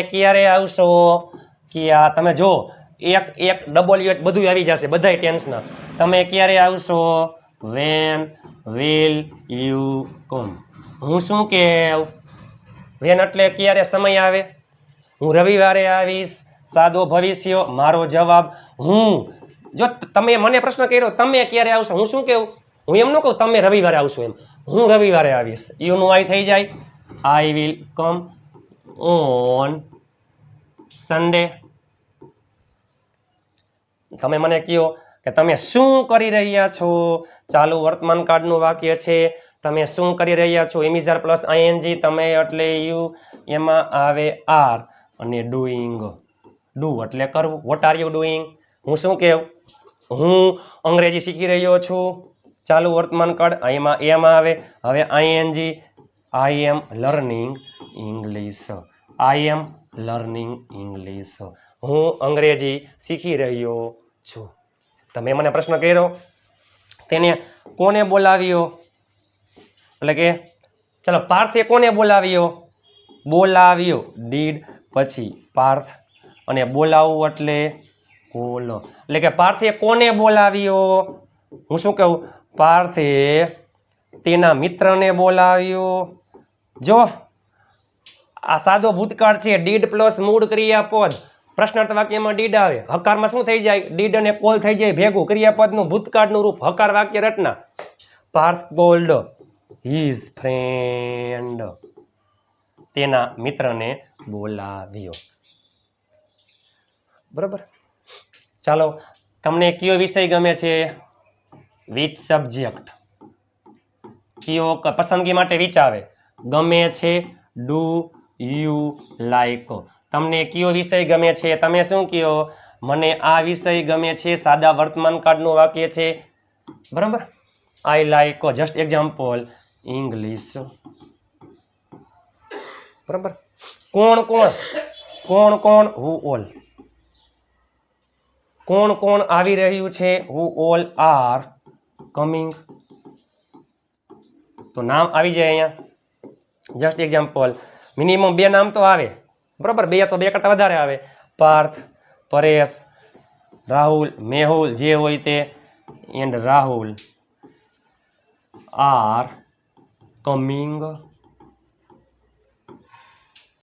ક્યારે આવશો? કે આ તમે જો, એક એક ડબલ યુ બધું આવી જશે, બધાય ટેન્સના તમે ક્યારે આવશો? વેન વિલ યુ કમ હું શું કેવ વેન એટલે ક્યારે સમય આવે? હું રવિવારે આવીશ, સાદો ભવિષ્ય, મારો જવાબ હું. જો તમે મને પ્રશ્ન કર્યો, તમે ક્યારે આવશો? હું શું કહું હું એમ ન કહું, તમે રવિવારે આવશો એમ. હું રવિવારે આવીશ. યુનું આઈ થઈ જાય? I will come on Sunday તમે મને કહો કે તમે શું કરી રહ્યા છો? ચાલુ વર્તમાન કાળનું વાક્ય છે, તમે શું કરી રહ્યા છો? ઇમિઝર પ્લસ આઈએનજી તમે એટલે યુ, એમાં આવે આર અને ડુઈંગ ડુ એટલે કરવું. વોટ આર યુ ડુઈંગ હું શું કહું હું અંગ્રેજી શીખી રહ્યો છું. ચાલુ વર્તમાન કાળ એમાં એમાં આવે. હવે ING I am learning English I am learning English હું અંગ્રેજી શીખી રહ્યો છું. તમે મને પ્રશ્ન કર્યો, તેને કોને બોલાવ્યો? એટલે કે, ચલો, પાર્થે કોને બોલાવ્યો? બોલાવ્યો. ડીડ પછી પાર્થ. અને બોલાવવું એટલે કોલ. એટલે કે, પાર્થે કોને બોલાવ્યો? હું શું કહું? પાર્થે તેના મિત્રને બોલાવ્યો. જો આ સાદો ભૂતકાળ છે. ડીડ પ્લસ મૂળ ક્રિયાપદ. પ્રશ્નાર્થ વાક્યમાં ડીડ આવે. હકારમાં શું થઈ જાય? ડીડ અને કોલ થઈ જાય ભેગું. ક્રિયાપદનું ભૂતકાળનું રૂપ હકાર વાક્ય રચના. પાર્થ કોલ્ડ હિઝ ફ્રેન્ડ તેના મિત્રને બોલાવ્યો. બરાબર? ચાલો, તમને કયો વિષય ગમે છે? વિચ સબ્જેક્ટ કયો પસંદગી માટે વિચારે. ગમે છે? Do you like. તમને કયો વિષય ગમે છે? તમે શું કહો મને આ વિષય ગમે છે. સાદા વર્તમાન કાળનું વાક્ય છે. બરાબર? I like just example English બરાબર? કોણ કોણ? કોણ કોણ? હુ ઓલ કોણ કોણ આવી રહ્યું છે? હુ ઓલ આર કમિંગ તો નામ આવી જાય અહીંયા. જસ્ટ એક્ઝામ્પલ મિનિમમ બે નામ તો આવે. બરાબર? બે તો બે કરતાં વધારે આવે. પાર્થ, પરેશ, રાહુલ, મેહુલ જે હોય તે. એન્ડ રાહુલ. R coming